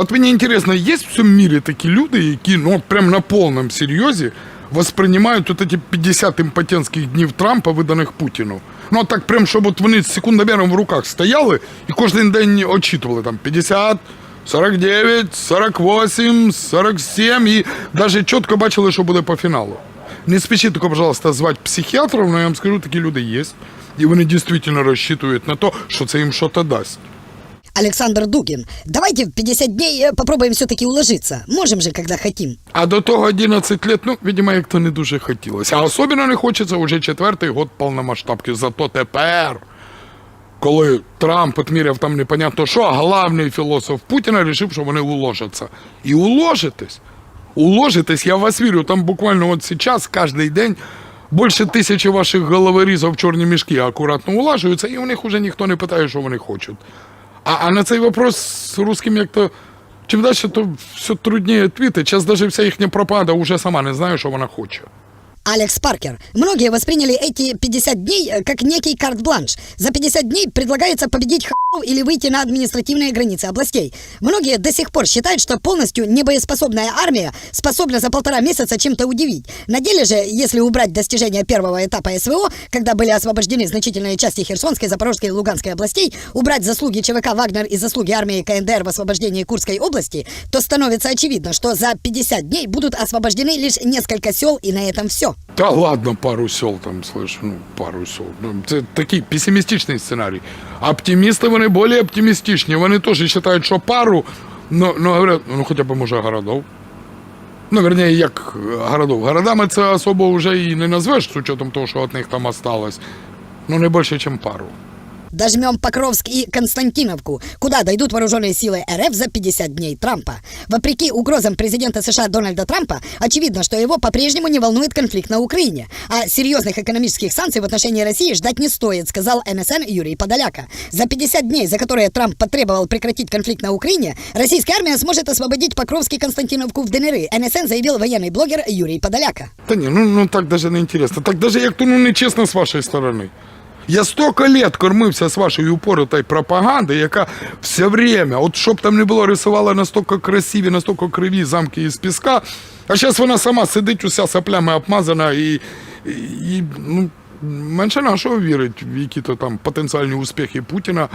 От мені інтересно, є в цьому мірі такі люди, які ну прям на повному серйозі восприймають от ці 50 імпотентських днів Трампа, виданих Путіну. Ну так прям, щоб от вони з секундомером в руках стояли і кожен день очитували там 50, 49, 48, 47 і навіть чітко бачили, що буде по фіналу. Не спішіть тільки, пожалуйста, звати психіатрів, але я вам скажу, такі люди є. І вони дійсно розчитують на те, що це їм щось дасть. Александр Дугин, давайте в 50 дней э, попробуем все-таки уложиться. Можем же, когда хотим. А до того 11 лет, ну, видимо, як то не дуже хотілося. А особливо не хочеться вже четвертий год повномасштабки. Зато тепер, коли Трамп отміряв там непонятно що, а главний філософ Путіна вирішив, що вони уложаться. І уложитесь. Уложитесь, я вас вірю, там буквально от зараз, кожен день, більше тисячі ваших головорізів в чорні мішки акуратно улажуються, і у них вже ніхто не питає, що вони хочуть. А, а на цей вопрос з русским як-то чим далі, то все труднее відповідати. Зараз навіть вся їхня пропада вже сама не знає, що вона хоче. Алекс Паркер, многие восприняли эти 50 дней э, как некий карт-бланш. За 50 дней предлагается победить х**ов или выйти на административные границы областей. Многие до сих пор считают, что полностью небоеспособная армия способна за полтора месяца чем-то удивить. На деле же, если убрать достижения первого этапа СВО, когда были освобождены значительные части Херсонской, Запорожской и Луганской областей, убрать заслуги ЧВК «Вагнер» и заслуги армии КНДР в освобождении Курской области, то становится очевидно, что за 50 дней будут освобождены лишь несколько сел и на этом все. Та ладно, пару сел там, слышь, ну, пару сел. Ну, Це такий песимістичний сценарій. Оптимісти, вони більш оптимістичні. Вони теж вважають, що пару, ну, ну, говорять, ну, хоча б, може, городов. Ну, вернее, як городов. Городами це особо вже і не назвеш, з учетом того, що від них там осталось. Ну, не більше, ніж пару. Дожмем Покровск и Константиновку, куда дойдут вооруженные силы РФ за 50 дней Трампа. Вопреки угрозам президента США Дональда Трампа, очевидно, что его по-прежнему не волнует конфликт на Украине. А серьезных экономических санкций в отношении России ждать не стоит, сказал НСН Юрий Подоляка. За 50 дней, за которые Трамп потребовал прекратить конфликт на Украине, российская армия сможет освободить Покровск и Константиновку в ДНР. НСН заявил военный блогер Юрий Подоляка. Та ні, ну, ну так даже не інтересно. Так даже як то ну нечесно з вашої сторони. Я столько лет кормився з вашої упоротої пропаганди, яка все время, от щоб там не було, рисувала настільки красиві, настільки криві замки із піска, а зараз вона сама сидить уся соплями обмазана і, і ну, менше нашого вірить в які-то там потенціальні успіхи Путіна.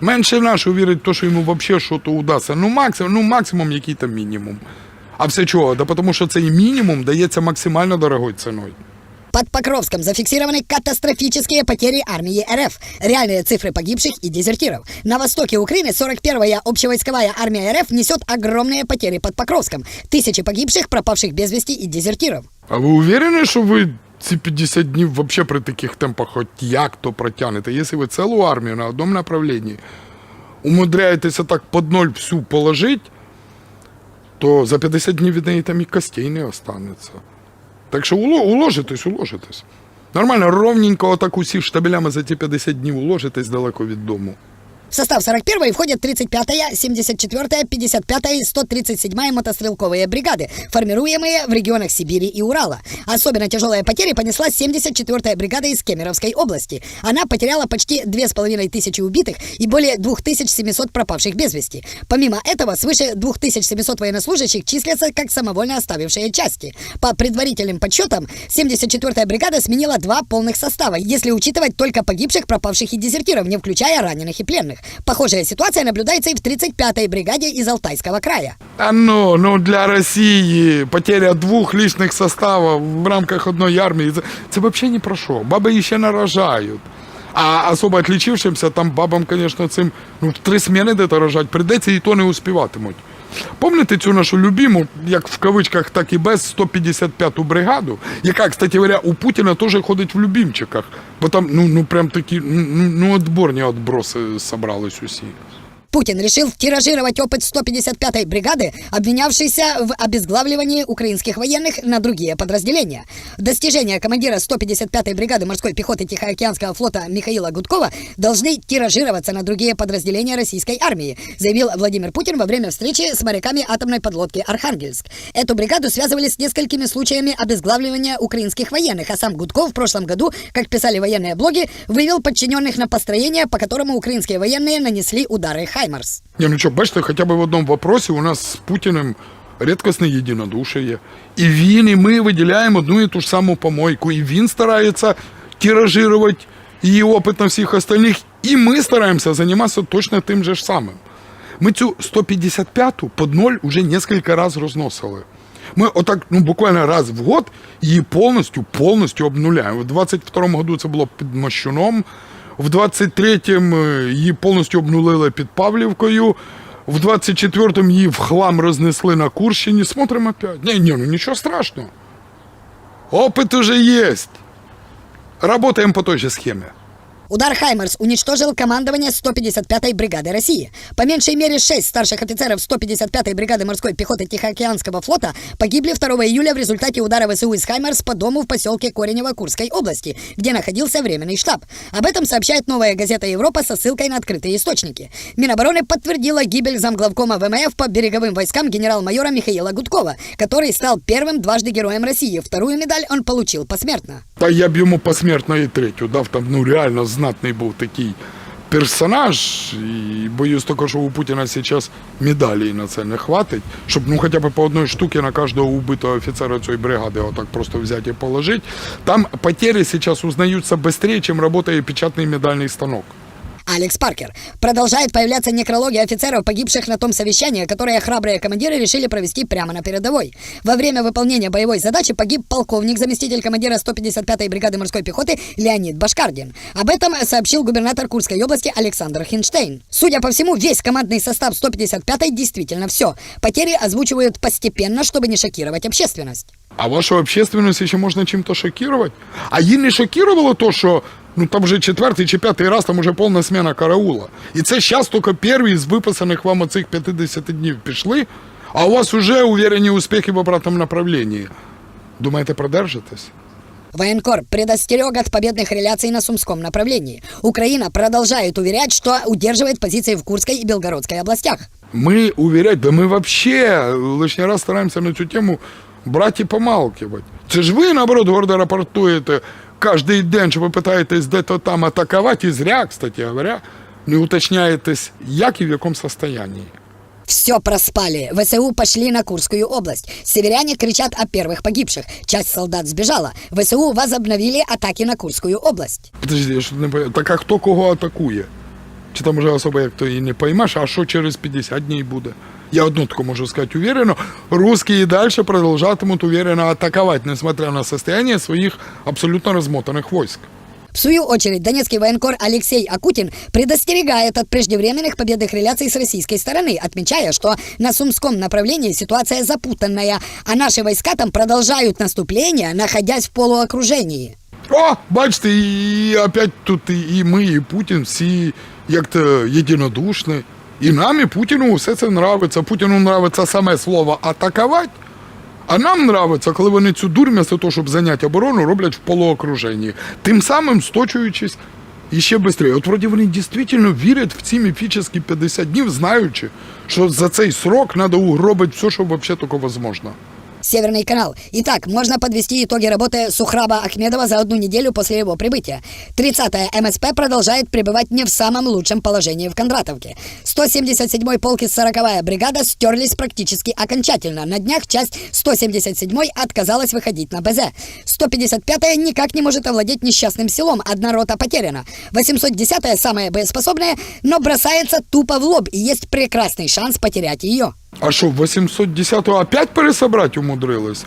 Менше нашого вірить в те, що йому взагалі щось удасться. Ну, максимум, ну, максимум який-то мінімум. А все чого? Да тому що цей мінімум дається максимально дорогою ціною. Под Покровском зафиксированы катастрофические потери армии РФ. Реальные цифры погибших и дезертиров. На востоке Украины 41-я общевойсковая армия РФ несет огромные потери под Покровском. Тысячи погибших, пропавших без вести и дезертиров. А ви уверені, що ви ці 50 днів вообще при таких темпах хоч як-то протягнете? Якщо ви цілу армію на одному направленні умудряєтеся так під ноль всю положити, то за 50 днів від неї там і костей не останеться. Так що уло- уложитесь, уложитесь. Нормально, ровненько отак усі штабелями за ті 50 днів уложитесь далеко від дому. В состав 41-й входят 35-я, 74-я, 55-я и 137-я мотострелковые бригады, формируемые в регионах Сибири и Урала. Особенно тяжелые потери понесла 74-я бригада из Кемеровской области. Она потеряла почти 2500 убитых и более 2700 пропавших без вести. Помимо этого, свыше 2700 военнослужащих числятся как самовольно оставившие части. По предварительным подсчетам, 74-я бригада сменила два полных состава, если учитывать только погибших, пропавших и дезертиров, не включая раненых и пленных. Похожая ситуация наблюдается и в 35-й бригаде из Алтайского края. А ну, ну для Росії потеря двох личных составов в рамках одной армии, це, вообще не про що. Баби її ще. А особо отличившимся там бабам, звісно, цим ну, три сміни де-то рожать, прийдеться і то не успіватимуть. Помните цю нашу любиму, як в кавичках, так і без 155-ту бригаду, яка, кстати говоря, у Путіна теж ходить в любимчиках. Бо там, ну, ну прям такі, ну, ну отборні отброси собрались усі. Путин решил тиражировать опыт 155-й бригады, обвинявшейся в обезглавливании украинских военных на другие подразделения. Достижения командира 155-й бригады морской пехоты Тихоокеанского флота Михаила Гудкова должны тиражироваться на другие подразделения российской армии, заявил Владимир Путин во время встречи с моряками атомной подлодки «Архангельск». Эту бригаду связывали с несколькими случаями обезглавливания украинских военных, а сам Гудков в прошлом году, как писали военные блоги, вывел подчиненных на построение, по которому украинские военные нанесли удары Хаймарс. Не, ну что, бачите, хоча б в одному вопросі у нас з Путіним рідкісне єдинодушие. І він, і ми виділяємо одну і ту ж саму помойку. І він старається тиражувати її опит на всіх остальних. І ми стараємося займатися точно тим же ж самим. Ми цю 155-ту под ноль уже несколько раз розносили. Ми отак, ну буквально раз в год її повністю, повністю обнуляємо. В 22-му году це було під Мощуном, в 23-м е, її повністю обнулили під Павлівкою, в 24-му її в хлам рознесли на Курщині. Смотримо опять. Ні, ні, ну нічого страшного. Опит уже є. Работаємо по той же схеме. Удар Хаймарс уничтожил командование 155-й бригады России. По меньшей мере 6 старших офицеров 155-й бригады морской пехоты Тихоокеанского флота погибли 2 июля в результате удара ВСУ из Хаймарс по дому в поселке Коренево Курской области, где находился временный штаб. Об этом сообщает новая газета «Европа» со ссылкой на открытые источники. Минобороны подтвердила гибель замглавкома ВМФ по береговым войскам генерал-майора Михаила Гудкова, который стал первым дважды героем России. Вторую медаль он получил посмертно. Та я б йому посмертно і третю дав, там ну реально знатний був такий персонаж. І боюсь також, що у Путіна зараз медалей на це не хватить, щоб ну хоча б по одній штуці на кожного убитого офіцера цієї бригади отак просто взяти і положити. Там потери зараз узнаються швидше, ніж працює печатний медальний станок. Алекс Паркер. Продолжает появляться некрологи офицеров, погибших на том совещании, которое храбрые командиры решили провести прямо на передовой. Во время выполнения боевой задачи погиб полковник, заместитель командира 155-й бригады морской пехоты Леонид Башкардин. Об этом сообщил губернатор Курской области Александр Хинштейн. Судя по всему, весь командный состав 155-й действительно все. Потери озвучивают постепенно, чтобы не шокировать общественность. А вашу общественность ще можна чим-то шокувати? А її не шокувало то, що ну там вже четвертий чи п'ятий раз там уже повна смена караула. І це зараз тільки перші з виписаних вам оцих 50 днів пішли, а у вас вже уверені успіхи в обратному направленні. Думаєте, продержитесь? Военкор предостерег от победных реляций на Сумском направлении. Украина продолжает уверять, что удерживает позиции в Курской и Белгородской областях. Мы уверять, да мы вообще лишний раз стараємося на цю тему брати і помалкивати. Це ж ви, наоборот, гордо рапортуєте кожен день, що ви питаєтесь де-то там атакувати, і зря, кстати говоря, не уточняєтесь, як і в якому состоянии. Все проспали. ВСУ пошли на Курскую область. Северяне кричат о первых погибших. Часть солдат сбежала. ВСУ возобновили атаки на Курскую область. Подожди, я не пойму. Так а хто кого атакує? Чи там уже особо як то і не поймеш, а що через 50 днів буде? Я одну таку можу сказати уверенно, русские и дальше продолжатимут уверенно атаковать, несмотря на состояние своих абсолютно размотанных войск. В свою очередь, донецкий военкор Алексей Акутин предостерегает от преждевременных победных реляций с российской стороны, отмечая, что на Сумском направлении ситуация запутанная, а наши войска там продолжают наступление, находясь в полуокружении. О, бачите, і опять тут і, і ми, і Путін всі як-то єдинодушні. І нам, і Путіну все це нравиться. Путіну нравиться саме слово атакувати. А нам нравиться, коли вони цю дурь, вместо того, щоб зайняти оборону, роблять в полуокруженні. Тим самим сточуючись іще швидше. От вроді вони дійсно вірять в ці міфічні 50 днів, знаючи, що за цей срок треба угробити все, що взагалі тільки можливо. Северный канал. Итак, можно подвести итоги работы Сухраба Ахмедова за одну неделю после его прибытия. 30-я МСП продолжает пребывать не в самом лучшем положении в Кондратовке. 177-й полк и 40-я бригада стерлись практически окончательно. На днях часть 177-й отказалась выходить на БЗ. 155-я никак не может овладеть несчастным селом, одна рота потеряна. 810-я самая боеспособная, но бросается тупо в лоб, и есть прекрасный шанс потерять ее. А що, 810-го опять пересобрати умудрились?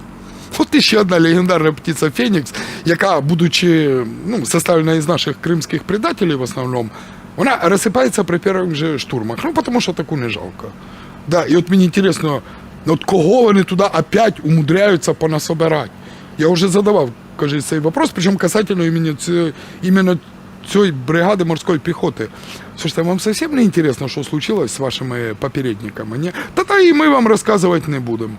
От іще одна легендарна птиця Фенікс, яка, будучи ну, составлена із наших кримських предателів в основному, вона розсипається при перших же штурмах. Ну, тому що таку не жалко. Да, і от мені інтересно, от кого вони туди опять умудряються понасобирати? Я вже задавав, кажи, цей вопрос, причому касательно іменно, цієї бригади морської піхоти. Слушайте, вам совсем не интересно, що случилось з вашими попередниками? Ні? Та та і ми вам розказувати не будемо.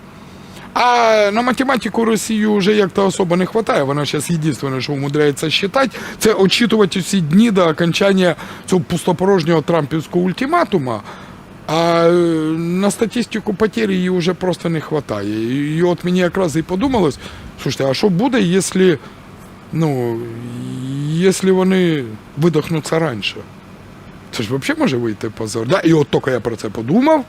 А на математику Росію вже як-то особо не вистачає. Вона зараз єдине, що умудряється считати, це очитувати усі дні до окончання цього пустопорожнього трампівського ультиматума. А е, на статистику потерь її вже просто не вистачає. І от мені якраз і подумалось, слушайте, а що буде, якщо, ну, якщо вони видохнуться раніше? Це ж взагалі може вийти позор. Да? І от тільки я про це подумав.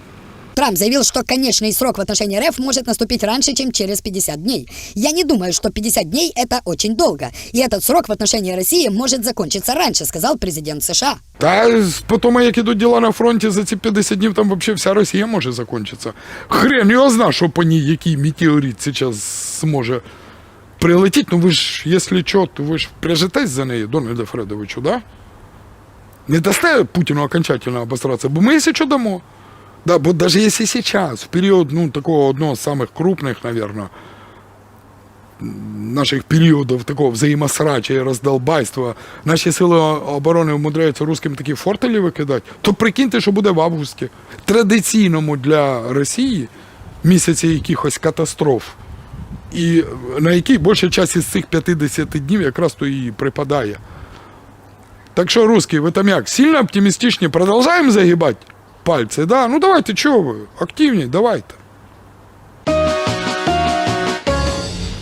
Трамп заявил, что конечный срок в отношении РФ может наступить раньше, чем через 50 дней. Я не думаю, что 50 дней – это очень долго. И этот срок в отношении России может закончиться раньше, сказал президент США. Та з- по тому, як ідуть діла на фронті за ці 50 днів, там взагалі вся Росія може закінчитися. Хрен його зна, що по ній який метеорит зараз зможе Прилетіти. Ну ви ж, якщо що, то ви ж впряжетесь за нею, Дональда Фредовичу, да? Не дасте Путіну окончательно обосратися, бо ми, якщо що, дамо. Да, бо даже если сейчас, в период, ну, такого одного из самых крупных, наверное, наших періодів такого взаємосрача і роздолбайства, наші сили оборони умудряються русським такі фортелі викидати, то прикиньте, що буде в августі. Традиційному для Росії місяці якихось катастроф. І на який більша часть із цих 50 днів якраз то і припадає. Так що, русські, ви там як, сильно оптимістичні, продовжуємо загибати пальці, да? Ну давайте, чого ви? Активні, давайте.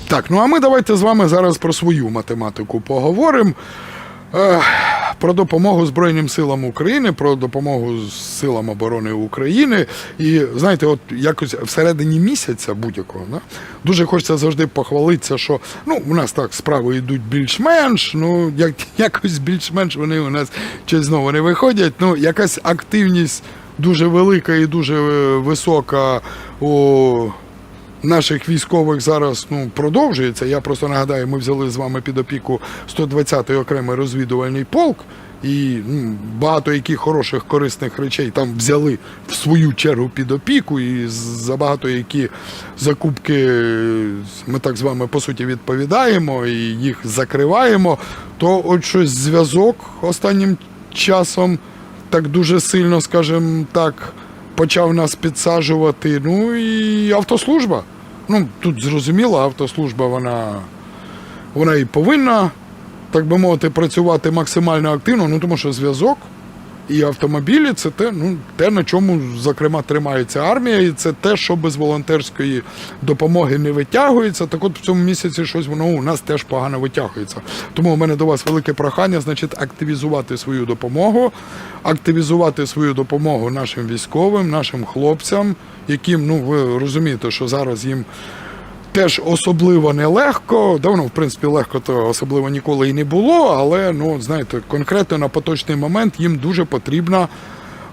Так, ну а ми давайте з вами зараз про свою математику поговоримо. Про допомогу Збройним силам України, про допомогу силам оборони України. І знаєте, от якось всередині місяця будь-якого, да, дуже хочеться завжди похвалитися, що ну, у нас так справи йдуть більш-менш, ну як, якось більш-менш вони у нас чи знову не виходять. Ну, якась активність дуже велика і дуже е, висока у наших військових зараз ну, продовжується. Я просто нагадаю, ми взяли з вами під опіку 120-й окремий розвідувальний полк. І ну, багато яких хороших корисних речей там взяли в свою чергу під опіку, і за багато які закупки ми так з вами по суті відповідаємо і їх закриваємо. То от щось зв'язок останнім часом так дуже сильно, скажімо так, почав нас підсаджувати. Ну і автослужба. Ну, тут зрозуміло, автослужба вона, вона і повинна, так би мовити, працювати максимально активно, ну тому що зв'язок і автомобілі це те, ну, те, на чому, зокрема, тримається армія, і це те, що без волонтерської допомоги не витягується. Так от в цьому місяці щось воно у нас теж погано витягується. Тому у мене до вас велике прохання, значить, активізувати свою допомогу, активізувати свою допомогу нашим військовим, нашим хлопцям, яким, ну ви розумієте, що зараз їм теж особливо нелегко. Да, воно, в принципі, легко то особливо ніколи і не було, але ну, знаєте, конкретно на поточний момент їм дуже потрібна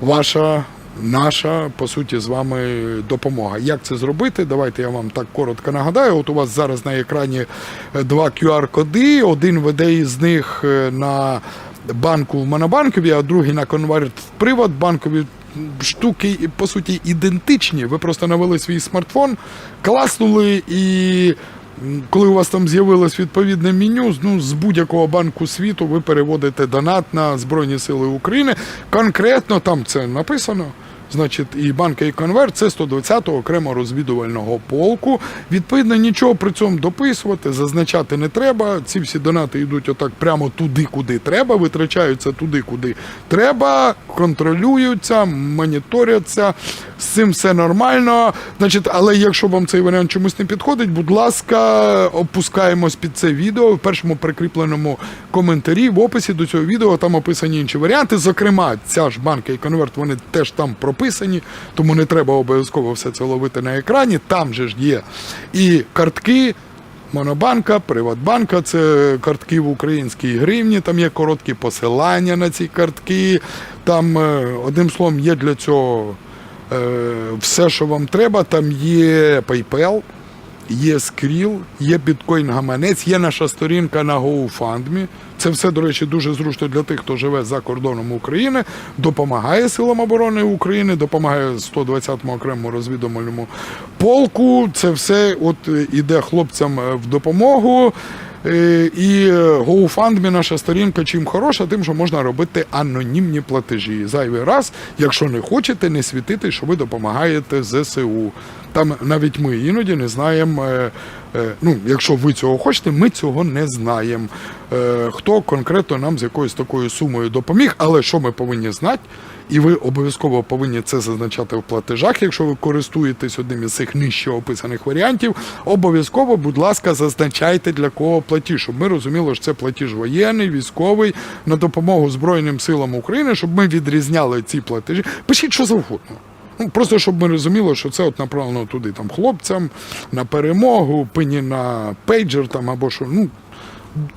ваша. Наша по суті з вами допомога. Як це зробити? Давайте я вам так коротко нагадаю. От у вас зараз на екрані два QR-коди. Один веде із них е, на банку в Монобанкові, а другий на конверт в Приватбанкові. Штуки по суті ідентичні. Ви просто навели свій смартфон, класнули і. Коли у вас там з'явилось відповідне меню, ну, з будь-якого банку світу ви переводите донат на Збройні Сили України. Конкретно там це написано. Значить, і банка, і конверт це 120-го окремо розвідувального полку. Відповідно, нічого при цьому дописувати, зазначати не треба. Ці всі донати йдуть отак прямо туди, куди треба, витрачаються туди, куди треба, контролюються, моніторяться. З цим все нормально. Значить, але якщо вам цей варіант чомусь не підходить, будь ласка, опускаємось під це відео в першому прикріпленому коментарі в описі до цього відео. Там описані інші варіанти. Зокрема, ця ж банка і конверт вони теж там прописані, тому не треба обов'язково все це ловити на екрані. Там же ж є і картки. Монобанка, Приватбанка, це картки в українській гривні, там є короткі посилання на ці картки. Там, е, одним словом, є для цього е, все, що вам треба. Там є PayPal, є Skrill, є біткоін гаманець, є наша сторінка на GoFundMe. Це все, до речі, дуже зручно для тих, хто живе за кордоном України, допомагає силам оборони України, допомагає 120-му окремому розвідувальному полку. Це все от е, іде хлопцям е, в допомогу. Е, І GoFundMe наша сторінка чим хороша, тим, що можна робити анонімні платежі. Зайвий раз, якщо не хочете, не світити, що ви допомагаєте ЗСУ. Там навіть ми іноді не знаємо. е, е, Ну, якщо ви цього хочете, ми цього не знаємо. Е, Хто конкретно нам з якоюсь такою сумою допоміг, але що ми повинні знати, і ви обов'язково повинні це зазначати в платежах, якщо ви користуєтесь одним із цих нижче описаних варіантів. Обов'язково, будь ласка, зазначайте для кого платіж, щоб ми розуміли, що це платіж воєнний, військовий на допомогу Збройним силам України, щоб ми відрізняли ці платежі. Пишіть що завгодно. Ну, просто щоб ми розуміли, що це от направлено туди там хлопцям на перемогу, пині на пейджер там або що. Ну,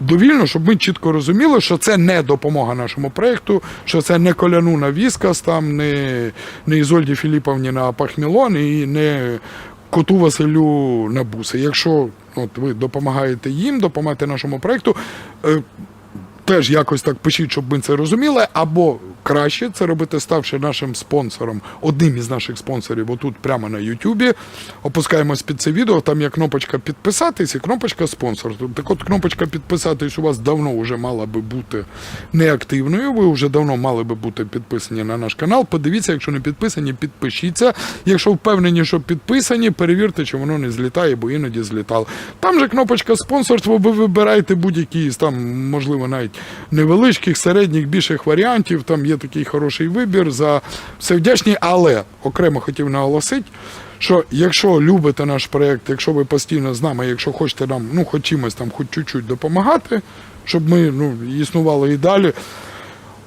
довільно, щоб ми чітко розуміли, що це не допомога нашому проєкту, що це не коляну на Віскас, там, не, не Ізольді Філіповні на Пахмілон і не коту Василю на буси. Якщо от, ви допомагаєте їм, допомагаєте нашому проєкту, е, теж якось так пишіть, щоб ми це розуміли, або краще це робити, ставши нашим спонсором, одним із наших спонсорів, отут прямо на Ютубі. Опускаємось під це відео, там є кнопочка підписатись і кнопочка спонсор. Так от кнопочка підписатись у вас давно вже мала би бути неактивною. Ви вже давно мали би бути підписані на наш канал. Подивіться, якщо не підписані, підпишіться. Якщо впевнені, що підписані, перевірте, чи воно не злітає, бо іноді злітало. Там же кнопочка спонсорство, ви вибираєте будь-які там, можливо, навіть невеличких, середніх, більших варіантів. Там є такий хороший вибір. За все вдячні, але окремо хотів наголосити. Що якщо любите наш проєкт, якщо ви постійно з нами, якщо хочете нам, ну хоч чимось там, хоч чуть-чуть допомагати, щоб ми ну, існували і далі.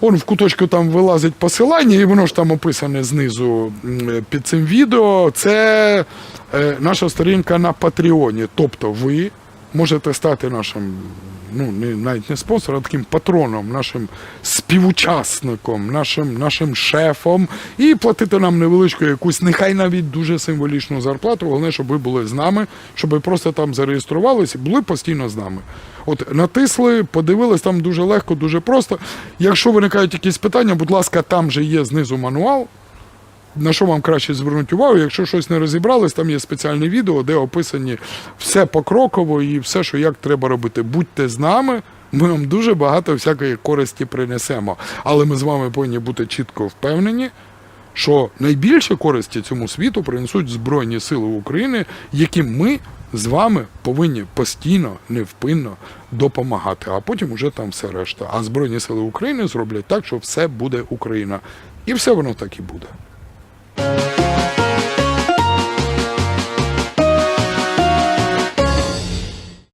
Он в куточку там вилазить посилання, і воно ж там описане знизу під цим відео. Це е, наша сторінка на Патреоні. Тобто ви можете стати нашим, ну не навіть не спонсором, а таким патроном, нашим співучасником, нашим, нашим шефом, і платити нам невеличку якусь, нехай навіть дуже символічну зарплату. Головне, щоб ви були з нами, щоб ви просто там зареєструвалися, були постійно з нами. От натисли, подивились, там дуже легко, дуже просто. Якщо виникають якісь питання, будь ласка, там же є знизу мануал. На що вам краще звернути увагу? Якщо щось не розібрались, там є спеціальне відео, де описані все покроково і все, що як треба робити. Будьте з нами, ми вам дуже багато всякої користі принесемо. Але ми з вами повинні бути чітко впевнені, що найбільше користі цьому світу принесуть Збройні Сили України, яким ми з вами повинні постійно, невпинно допомагати. А потім уже там все решта. А Збройні Сили України зроблять так, що все буде Україна. І все воно так і буде. Thank you.